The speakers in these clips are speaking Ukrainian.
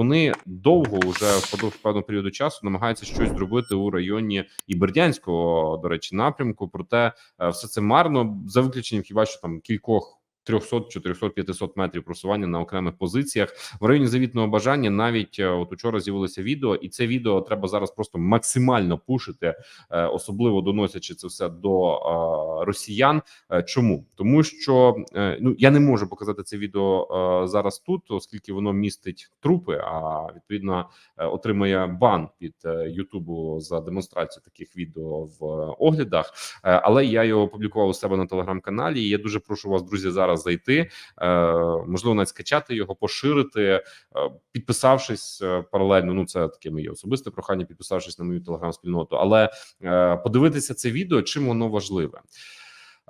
вони довго вже впродовж певного періоду часу намагаються щось зробити у районі і Бердянського, до речі, напрямку. Проте е, все це марно за виключенням хіба що там кількох. 300, 400, 500 метрів просування на окремих позиціях в районі завітного бажання. Навіть е, от учора з'явилося відео, і це відео треба зараз просто максимально пушити, е, особливо доносячи це все до е, росіян. Чому тому, що ну я не можу показати це відео зараз тут, оскільки воно містить трупи, а відповідно отримує бан від Ютубу за демонстрацію таких відео в оглядах. Але я його опублікував у себе на телеграм-каналі. і Я дуже прошу вас, друзі, зараз зайти. е, Можливо, навіть скачати його, поширити, е, підписавшись е, паралельно. Ну це таке моє особисте прохання, підписавшись на мою телеграм-спільноту. Але подивитися це відео, чим воно важливе.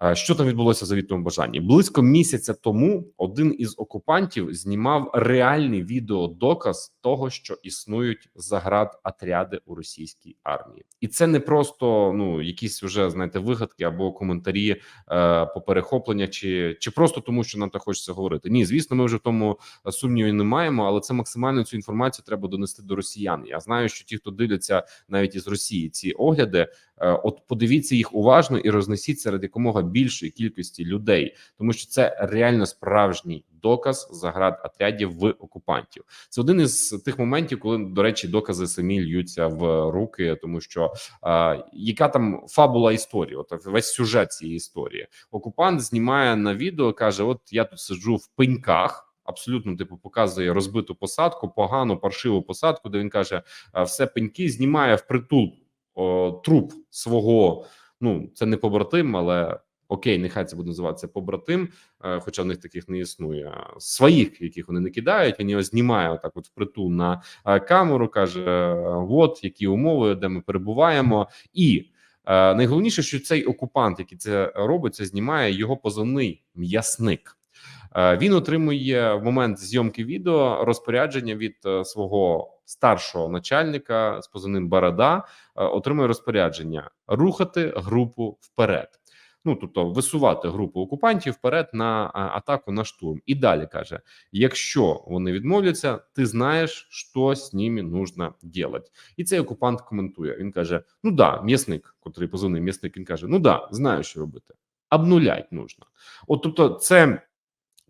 Е, Що там відбулося в завітному бажанні? Близько місяця тому один із окупантів знімав реальний відеодоказ того, що існують заградотряди у російській армії, і це не просто ну якісь вже знаєте вигадки або коментарі е, по перехопленнях, чи чи просто тому, що нам так хочеться говорити. Ні, звісно, ми вже в тому сумніві не маємо, але це максимально цю інформацію треба донести до росіян. Я знаю, що ті, хто дивляться навіть із Росії, ці огляди, е, от подивіться їх уважно і рознесіть серед якомога більшої кількості людей, тому що це реально справжній доказ заград отрядів в окупантів. Це один із тих моментів, коли до речі, докази самі льються в руки, тому що е, яка там фабула історії? От весь сюжет цієї історії. Окупант знімає на відео, каже: От я тут сиджу в пеньках. Абсолютно, типу, показує розбиту посадку, погану паршиву посадку, де він каже: все пеньки знімає в притул труп свого. Ну це не побратим, але окей, нехай це буде називатися побратим, е, хоча в них таких не існує. Своїх, яких вони не кидають, він його знімає отак, от впритул на е, камеру, каже: от які умови, де ми перебуваємо, і е, найголовніше, що цей окупант, який це робить, це знімає його позивний м'ясник. Е, Він отримує в момент зйомки відео розпорядження від е, свого старшого начальника з позивним Барада. е, Отримує розпорядження рухати групу вперед. Ну тобто висувати групу окупантів вперед на атаку на штурм. І далі каже: якщо вони відмовляться, ти знаєш, що з ними нужно делать. І цей окупант коментує. Він каже: Ну да, м'ясник, котрий позивний м'ясник. Він каже: Ну да, знаю, що робити. Обнулять нужно. От тобто, це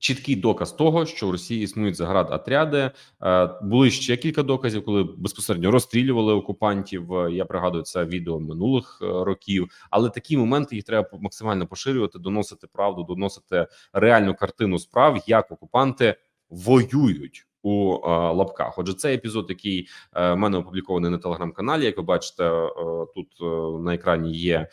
чіткий доказ того, що в Росії існують заградотряди. Е, Були ще кілька доказів, коли безпосередньо розстрілювали окупантів. Е, Я пригадую це відео минулих е, років. Але такі моменти їх треба максимально поширювати, доносити правду, доносити реальну картину справ, як окупанти воюють. У е, лапках, отже, цей епізод, який е, в мене опублікований на телеграм-каналі. Як ви бачите, е, тут на екрані є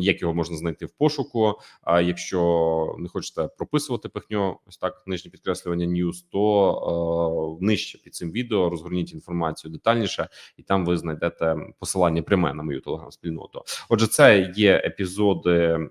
як його можна знайти в пошуку. А якщо не хочете прописувати пихньо, ось так нижнє підкреслювання news, то нижче під цим відео розгорніть інформацію детальніше, і там ви знайдете посилання пряме на мою телеграм-спільноту. Отже, це є епізоди.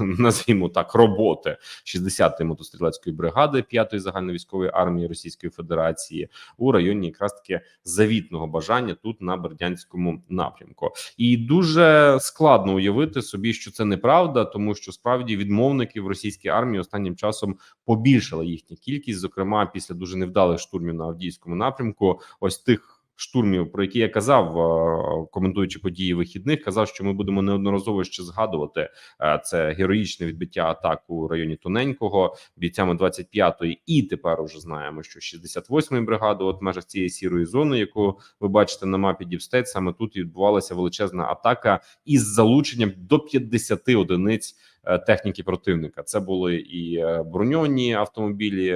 Назвімо так, роботи 60-ї мотострілецької бригади 5-ї загальновійськової армії Російської Федерації у районі якраз таки завітного бажання тут на Бердянському напрямку. І дуже складно уявити собі, що це неправда, тому що справді відмовників в російській армії останнім часом побільшила їхня кількість, зокрема після дуже невдалих штурмів на Авдіївському напрямку. Ось тих. Штурмів, про які я казав, е, коментуючи події вихідних, казав, що ми будемо неодноразово ще згадувати е, це героїчне відбиття атак у районі Тоненького бійцями 25-ї, і тепер уже знаємо, що 68-ї бригади, от в межах цієї сірої зони, яку ви бачите на мапі Діпстейт, саме тут відбувалася величезна атака із залученням до 50 одиниць е, техніки противника. Це були і броньовані автомобілі.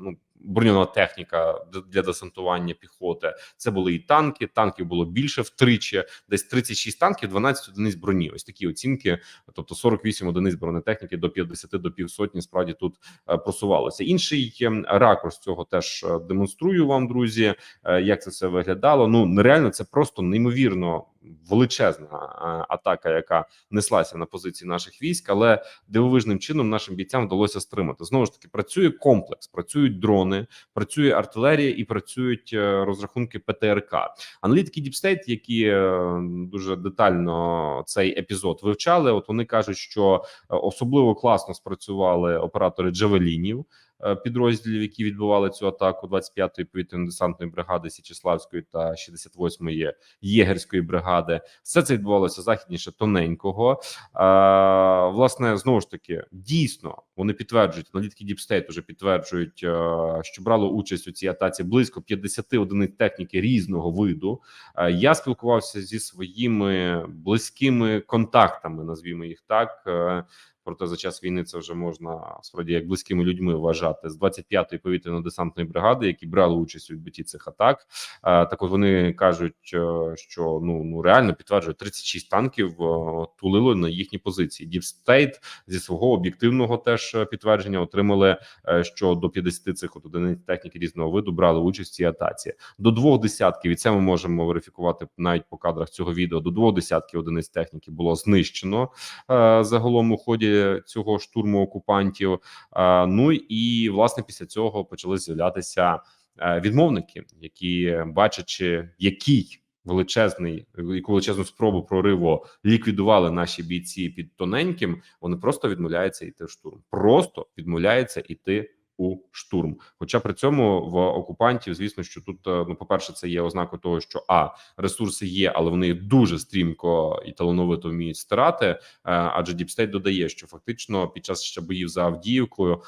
Ну броньована техніка для десантування піхоти. Це були і танки. Танків було більше втричі, десь 36 танків, 12 одиниць броні. Ось такі оцінки. Тобто 48 одиниць бронетехніки до 50 до півсотні. Справді тут е, просувалося. Інший ем, ракурс цього теж е, демонструю вам, друзі. е, Як це все виглядало? Ну нереально, це просто неймовірно величезна атака, яка неслася на позиції наших військ, але дивовижним чином нашим бійцям вдалося стримати. Знову ж таки, працює комплекс, працюють дрони, працює артилерія і працюють е, розрахунки ПТРК. Аналітики State, які е, дуже детально цей епізод вивчали. От вони кажуть, що е, особливо класно спрацювали оператори Джавелінів. Е, підрозділів, які відбивали цю атаку 25-ї повітряно-десантної бригади Січеславської та 68-ї єгерської бригади. Все це відбувалося західніше тоненького. Е, власне, знову ж таки, дійсно вони підтверджують Deep State вже підтверджують, е, що брало участь у цій атаці близько 50 одиниць техніки різного виду. Я спілкувався зі своїми близькими контактами, назвімо їх так. Проте за час війни це вже можна справді як близькими людьми вважати з 25-ї повітряно-десантної бригади, які брали участь у відбитті цих атак. Е, Так, от вони кажуть, е, що ну ну реально підтверджують 36 танків е, тулило на їхні позиції. State зі свого об'єктивного теж підтвердження отримали, що до 50 цих от одиниць техніки різного виду брали участь в цій атаці. До двох десятків, і це ми можемо верифікувати навіть по кадрах цього відео. До двох десятків одиниць техніки було знищено загалом у ході цього штурму окупантів. Е, ну і власне після цього почали з'являтися е, відмовники, які бачачи, який величезний яку величезну спробу прориву ліквідували наші бійці під тоненьким. Вони просто відмовляються йти в штурм. Просто відмовляються йти у штурм. Хоча при цьому в окупантів, звісно, що тут е, ну, по перше, це є ознакою того, що а ресурси є, але вони дуже стрімко і талановито вміють стирати. Е, адже Діпстейт додає, що фактично під час ще боїв за Авдіївкою, е,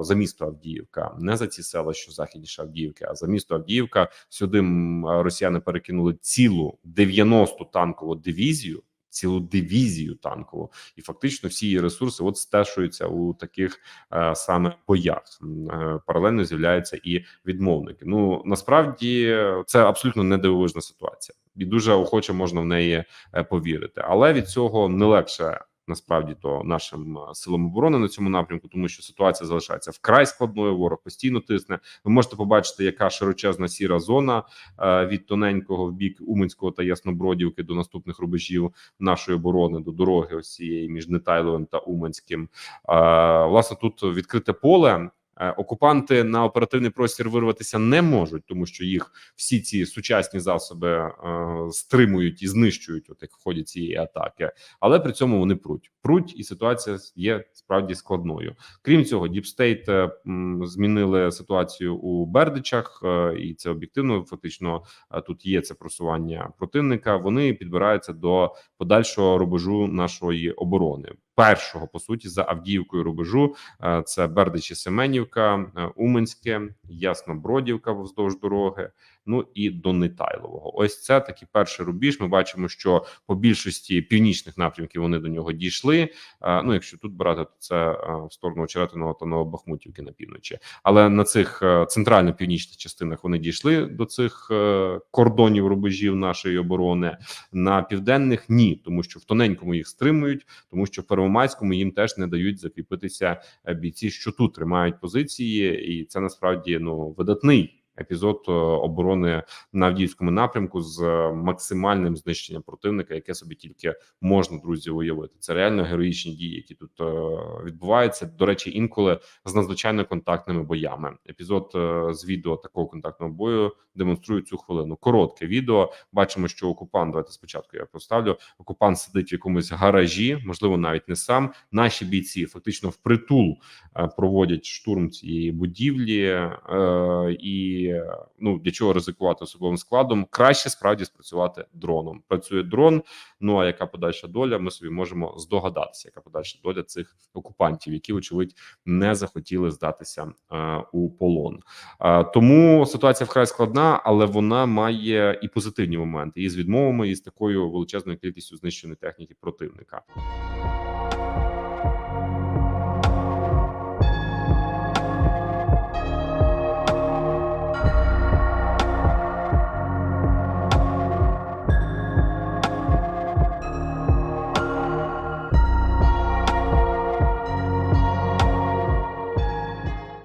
за місто Авдіївка, не за ці села, що західніше Авдіївки, а за місто Авдіївка сюди росіяни перекинули цілу 90 танкову дивізію. Цілу дивізію танкову, і фактично всі її ресурси от стешуються у таких е, саме боях. Е, Паралельно з'являються і відмовники. Ну насправді це абсолютно недивовижна ситуація, і дуже охоче можна в неї е, повірити. Але від цього не легше насправді то нашим е, силам оборони на цьому напрямку, тому що ситуація залишається вкрай складною. Ворог постійно тисне. Ви можете побачити, яка широчезна сіра зона е, від тоненького в бік Уманського та Яснобродівки до наступних рубежів нашої оборони до дороги ось цієї між Нетайловим та Уманським. Е, Власне, тут відкрите поле. Е, Окупанти на оперативний простір вирватися не можуть, тому що їх всі ці сучасні засоби е, стримують і знищують, от як в ході цієї атаки. Але при цьому вони пруть. Пруть, і ситуація є справді складною. Крім цього, Діпстейт змінили ситуацію у Бердичах, е, і це об'єктивно. Фактично е, тут є це просування противника. Вони підбираються до подальшого рубежу нашої оборони. Першого по суті за Авдіївкою рубежу Е, це Бердичі Семенівка, Уменське, Уманське, Яснобродівка вздовж дороги. Ну і до Нетайлового. Ось це такий перший рубіж. Ми бачимо, що по більшості північних напрямків вони до нього дійшли. Е, Ну, якщо тут брати, то це е, в сторону Очеретиного та Новобахмутівки на півночі. Але на цих е, центрально-північних частинах вони дійшли до цих кордонів рубежів нашої оборони. На південних ні, тому що в тоненькому їх стримують, тому що в Первомайському їм теж не дають закріпитися бійці, що тут тримають позиції, і це насправді ну видатний. Епізод е, оборони на Авдіївському напрямку з е, максимальним знищенням противника, яке собі тільки можна друзі уявити. Це реально героїчні дії, які тут е, відбуваються. До речі, інколи з надзвичайно контактними боями. Епізод з відео такого контактного бою демонструє цю хвилину. Коротке відео. Бачимо, що окупант. Давайте спочатку я поставлю. Окупант сидить в якомусь гаражі, можливо, навіть не сам. Наші бійці фактично впритул проводять штурм цієї будівлі, е, е, ну для чого ризикувати особовим складом? Краще справді спрацювати дроном. Працює дрон. Ну а яка подальша доля? Ми собі можемо здогадатися, яка подальша доля цих окупантів, які очевидь не захотіли здатися е, у полон. Е, тому ситуація вкрай складна, але вона має і позитивні моменти, і з відмовами, і з такою величезною кількістю знищеної техніки противника.